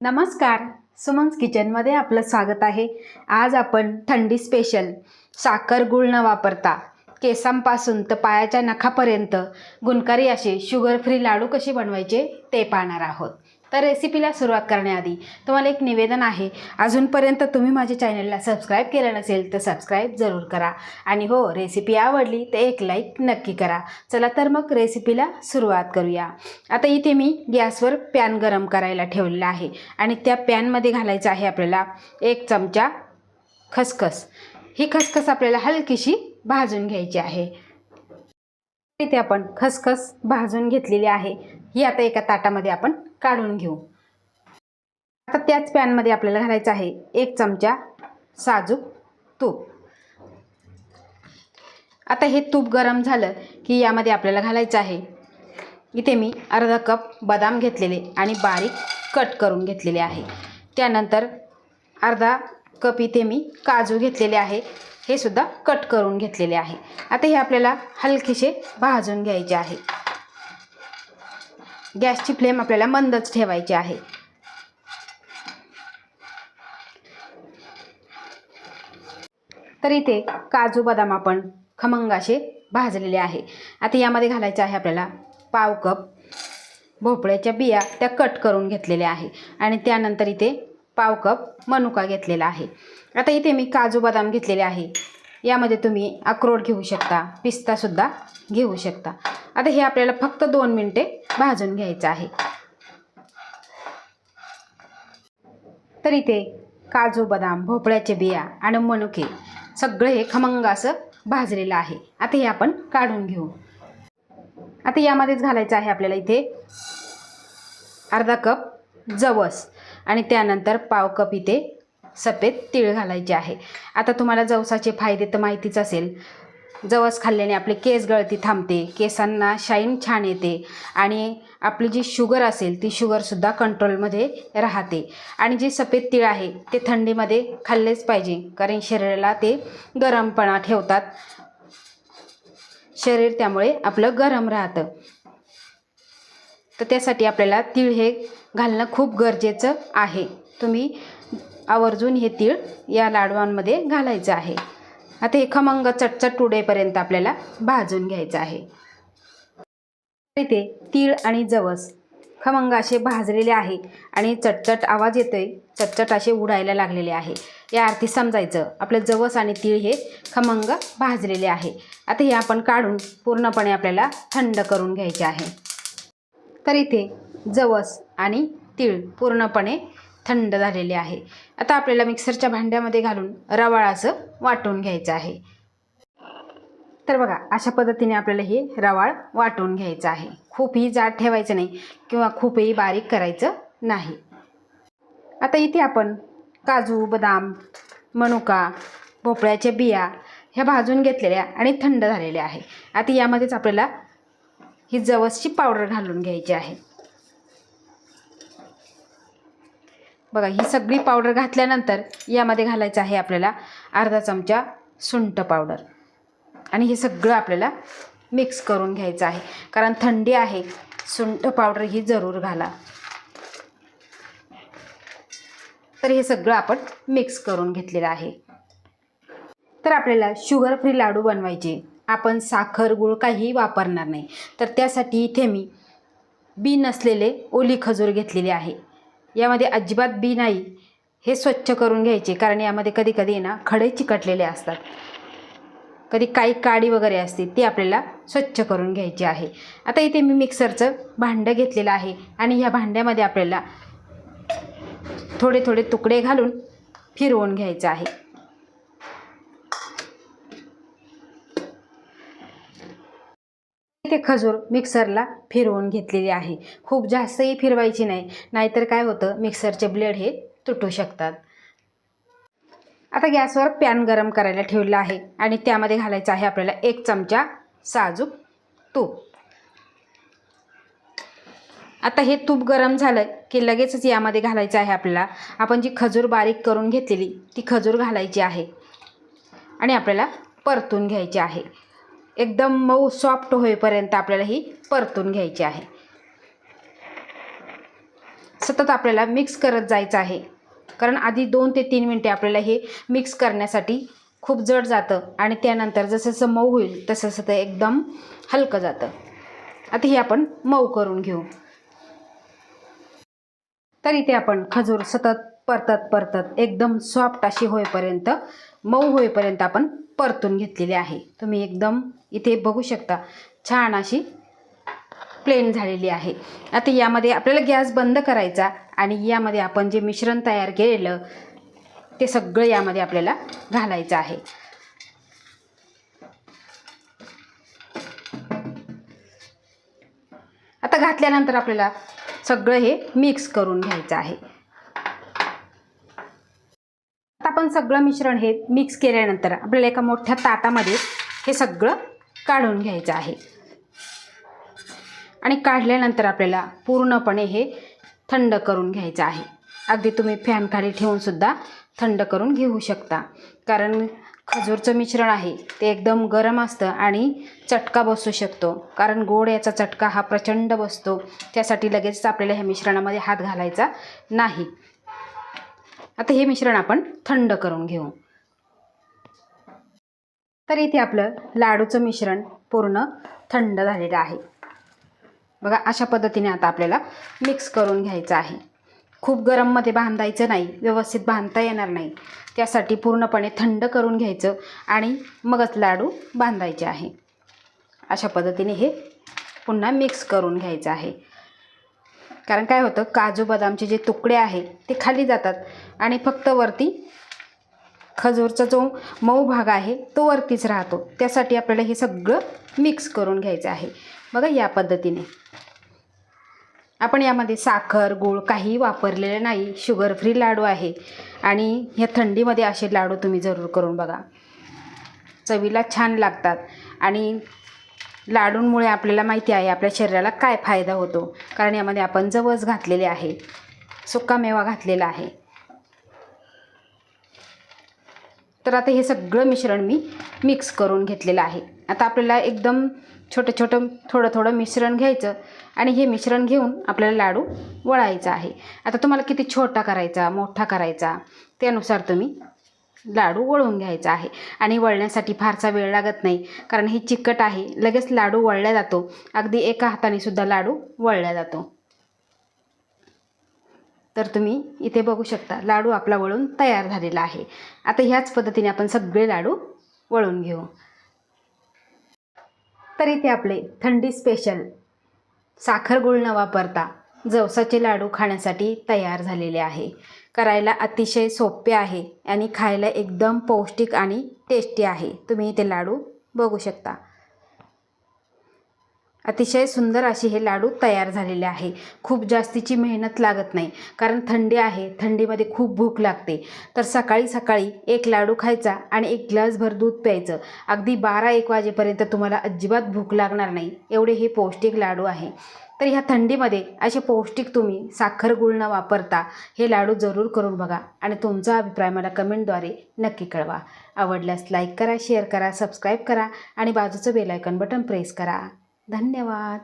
नमस्कार. सुमन्स किचनमध्ये आपलं स्वागत आहे. आज आपण थंडी स्पेशल साखर गुळ न वापरता केसांपासून तर पायाच्या नखापर्यंत गुणकारी असे शुगर फ्री लाडू कसे बनवायचे ते पाहणार आहोत. तर रेसिपीला सुरुवात करण्याआधी तुम्हाला एक निवेदन आहे. अजूनपर्यंत तुम्ही माझ्या चॅनलला सबस्क्राईब केलं नसेल तर सबस्क्राईब जरूर करा. आणि हो रेसिपी आवडली तर एक लाईक नक्की करा. चला तर मग रेसिपीला सुरुवात करूया. आता इथे मी गॅसवर पॅन गरम करायला ठेवलेला आहे. आणि त्या पॅनमध्ये घालायचं आहे आपल्याला एक चमचा खसखस. ही खसखस आपल्याला हलकीशी भाजून घ्यायची आहे. इथे आपण खसखस भाजून घेतलेली आहे. ही आता एका ताटामध्ये आपण काढून घेऊ. आता त्याच पॅनमध्ये आपल्याला घालायचं आहे एक चमचा साजूक तूप. आता हे तूप गरम झालं की यामध्ये आपल्याला घालायचं आहे. इथे मी अर्धा कप बदाम घेतलेले आणि बारीक कट करून घेतलेले आहे. त्यानंतर अर्धा कप इथे मी काजू घेतलेले आहे. हे सुद्धा कट करून घेतलेले आहे. आता हे आपल्याला हलकेसे भाजून घ्यायचे आहे. गॅसची फ्लेम आपल्याला मंदच ठेवायची आहे. तर इथे काजू बदाम आपण खमंग असे भाजलेले आहे. आता यामध्ये घालायचं आहे आपल्याला पाव कप भोपळ्याच्या बिया त्या कट करून घेतलेल्या आहे. आणि त्यानंतर इथे पाव कप मनुका घेतलेला आहे. आता इथे मी काजू बदाम घेतलेले आहे. यामध्ये तुम्ही अक्रोड घेऊ शकता पिस्तासुद्धा घेऊ शकता. आता हे आपल्याला फक्त दोन मिनटे भाजून घ्यायचं आहे. तर इथे काजू बदाम भोपळ्याचे बिया आणि मनुके सगळे हे खमंग असं भाजलेलं आहे. आता हे आपण काढून घेऊ. आता यामध्येच घालायचं आहे आपल्याला इथे अर्धा कप जवस आणि त्यानंतर पाव कप इथे सफेद तीळ घालायचे आहे. आता तुम्हाला जवसाचे फायदे तर माहितीच असेल. जवस खाल्ल्याने आपले केस गळती थांबते केसांना शाईन छान येते आणि आपली जी शुगर असेल ती शुगरसुद्धा कंट्रोलमध्ये राहते. आणि जे सफेद तीळ आहे ते थंडीमध्ये खाल्लेच पाहिजे कारण शरीराला ते गरमपणा ठेवतात. शरीर त्यामुळे आपलं गरम राहतं. तर त्यासाठी आपल्याला तीळ हे घालणं खूप गरजेचं आहे. तुम्ही आवर्जून हे तीळ या लाडवांमध्ये घालायचं आहे. आता हे खमंग चटचट उडेपर्यंत आपल्याला भाजून घ्यायचं आहे. इथे तीळ आणि जवस. खमंग असे भाजलेले आहे आणि चटचट आवाज येतोय. चटचट असे उडायला लागलेले आहे. या अर्थी समजायचं. आपलं जवस आणि तीळ हे खमंग भाजलेले आहे. आता हे आपण काढून पूर्णपणे आपल्याला थंड करून घ्यायचे आहे. तर इथे जवस आणि तीळ पूर्णपणे थंड झालेले आहे. आता आपल्याला मिक्सरच्या भांड्यामध्ये घालून रवाळ असं वाटून घ्यायचं आहे. तर बघा अशा पद्धतीने आपल्याला हे रवाळ वाटून घ्यायचं आहे. खूपही जाड ठेवायचं नाही किंवा खूपही बारीक करायचं नाही. आता इथे आपण काजू बदाम मनुका भोपळ्याच्या बिया ह्या भाजून घेतलेल्या आणि थंड झालेल्या आहे. आता यामध्येच आपल्याला ही जवसची पावडर घालून घ्यायची आहे. बघा ही सगळी पावडर घातल्यानंतर यामध्ये घालायचं आहे आपल्याला अर्धा चमचा सुंठ पावडर आणि हे सगळं आपल्याला मिक्स करून घ्यायचं आहे. कारण थंडी आहे सुंठ पावडर ही जरूर घाला. तर हे सगळं आपण मिक्स करून घेतलेलं आहे. तर आपल्याला शुगर फ्री लाडू बनवायचे. आपण साखर गुळ काहीही वापरणार नाही. तर त्यासाठी इथे मी बी नसलेले ओली खजूर घेतलेले आहे. यामध्ये अजिबात बी नाही. हे स्वच्छ करून घ्यायचे कारण यामध्ये कधी कधी ना खडे चिकटलेले असतात. कधी काही काडी वगैरे असते ती आपल्याला स्वच्छ करून घ्यायची आहे. आता इथे मी मिक्सरचं भांडं घेतलेलं आहे आणि ह्या भांड्यामध्ये आपल्याला थोडे थोडे तुकडे घालून फिरवून घ्यायचं आहे. ते खजूर मिक्सरला फिरवून घेतलेली आहे. खूप जास्तही फिरवायची नाही नाहीतर काय होतं मिक्सरचे ब्लेड हे तुटू शकतात. आता गॅसवर पॅन गरम करायला ठेवलेला आहे आणि त्यामध्ये घालायचं आहे आपल्याला एक चमचा साजूक तूप. आता हे तूप गरम झालं की लगेचच यामध्ये घालायचं आहे आपल्याला. आपण जी खजूर बारीक करून घेतलेली ती खजूर घालायची आहे आणि आपल्याला परतून घ्यायची आहे. एकदम मऊ सॉफ्ट होईपर्यंत आपल्याला ही परतून घ्यायची आहे. सतत आपल्याला मिक्स करत जायचं आहे. कारण आधी दोन ते तीन मिनटे आपल्याला हे मिक्स करण्यासाठी खूप जड जातं आणि त्यानंतर जसं जसं मऊ होईल तसं तसं ते एकदम हलकं जातं. आता हे आपण मऊ करून घेऊ. तर इथे आपण खजूर सतत परतत परतत एकदम सॉफ्ट अशी होईपर्यंत मऊ होईपर्यंत आपण परतून घेतलेली आहे. तुम्ही एकदम इथे बघू शकता छान अशी प्लेन झालेली आहे. आता यामध्ये आपल्याला गॅस बंद करायचा आणि यामध्ये आपण जे मिश्रण तयार केलेलं ते सगळं यामध्ये आपल्याला घालायचं आहे. आता घातल्यानंतर आपल्याला सगळं हे मिक्स करून घ्यायचं आहे आता आपण सगळं मिश्रण हे मिक्स केल्यानंतर आपल्याला एका मोठ्या ताटामध्ये हे सगळं काढून घ्यायचं आहे. आणि काढल्यानंतर आपल्याला पूर्णपणे हे थंड करून घ्यायचं आहे. अगदी तुम्ही फॅनखाली ठेवूनसुद्धा थंड करून घेऊ शकता. कारण खजूरचं मिश्रण आहे ते एकदम गरम असतं आणि चटका बसू शकतो. कारण गोड याचा चटका हा प्रचंड बसतो. त्यासाठी लगेचच आपल्याला ह्या मिश्रणामध्ये हात घालायचा नाही. आता हे मिश्रण आपण थंड करून घेऊ. तर इथे आपलं लाडूचं मिश्रण पूर्ण थंड झालेलं आहे. बघा अशा पद्धतीने आता आपल्याला मिक्स करून घ्यायचं आहे. खूप गरममध्ये बांधायचं नाही व्यवस्थित बांधता येणार नाही. त्यासाठी पूर्णपणे थंड करून घ्यायचं आणि मगच लाडू बांधायचे आहे. अशा पद्धतीने हे पुन्हा मिक्स करून घ्यायचं आहे. कारण काय होतं काजू बदामचे जे तुकडे आहे ते खाली जातात. आणि फक्त वरती खजूरचा जो मऊ भाग आहे तो वरतीच राहतो. त्यासाठी आपल्याला हे सगळं मिक्स करून घ्यायचं आहे. बघा या पद्धतीने. आपण यामध्ये साखर गूळ काही वापरलेलं नाही. शुगर फ्री लाडू आहे. आणि ह्या थंडीमध्ये असे लाडू तुम्ही जरूर करून बघा. चवीला छान लागतात. आणि लाडूंमुळे आपल्याला माहिती आहे आपल्या शरीराला काय फायदा होतो. कारण यामध्ये आपण जवस घातलेले आहे सुकामेवा घातलेला आहे. तर आता हे सगळं मिश्रण मी मिक्स करून घेतलेलं आहे. आता आपल्याला एकदम छोटं छोटं थोडं थोडं मिश्रण घ्यायचं आणि हे मिश्रण घेऊन आपल्याला लाडू वळायचा आहे. आता तुम्हाला किती छोटा करायचा मोठा करायचा त्यानुसार तुम्ही लाडू वळून घ्यायचा आहे. आणि वळण्यासाठी फारसा वेळ लागत नाही कारण हे चिकट आहे. लगेच लाडू वळला जातो. अगदी एका हाताने सुद्धा लाडू वळला जातो. तर तुम्ही इथे बघू शकता लाडू आपला वळून तयार झालेला आहे. आता ह्याच पद्धतीने आपण सगळे लाडू वळून घेऊ. तर इथे आपले थंडी स्पेशल साखर गुळ न वापरता जवसाचे लाडू खाण्यासाठी तयार झालेले आहे. करायला अतिशय सोपे आहे आणि खायला एकदम पौष्टिक आणि टेस्टी आहे. तुम्ही ते लाडू बघू शकता. अतिशय सुंदर असे हे लाडू तयार झालेले आहे. खूप जास्तीची मेहनत लागत नाही कारण थंडी आहे. थंडीमध्ये खूप भूक लागते. तर सकाळी सकाळी एक लाडू खायचा आणि एक ग्लासभर दूध प्यायचं. अगदी बारा एक वाजेपर्यंत तुम्हाला अजिबात भूक लागणार नाही. एवढे हे पौष्टिक लाडू आहे. तर ह्या थंडीमध्ये असे पौष्टिक तुम्ही साखर गुळ न वापरता हे लाडू जरूर करून बघा आणि तुमचा अभिप्राय मला कमेंटद्वारे नक्की कळवा. आवडल्यास लाईक करा शेअर करा सबस्क्राईब करा आणि बाजूचं बेलायकन बटन प्रेस करा. धन्यवाद.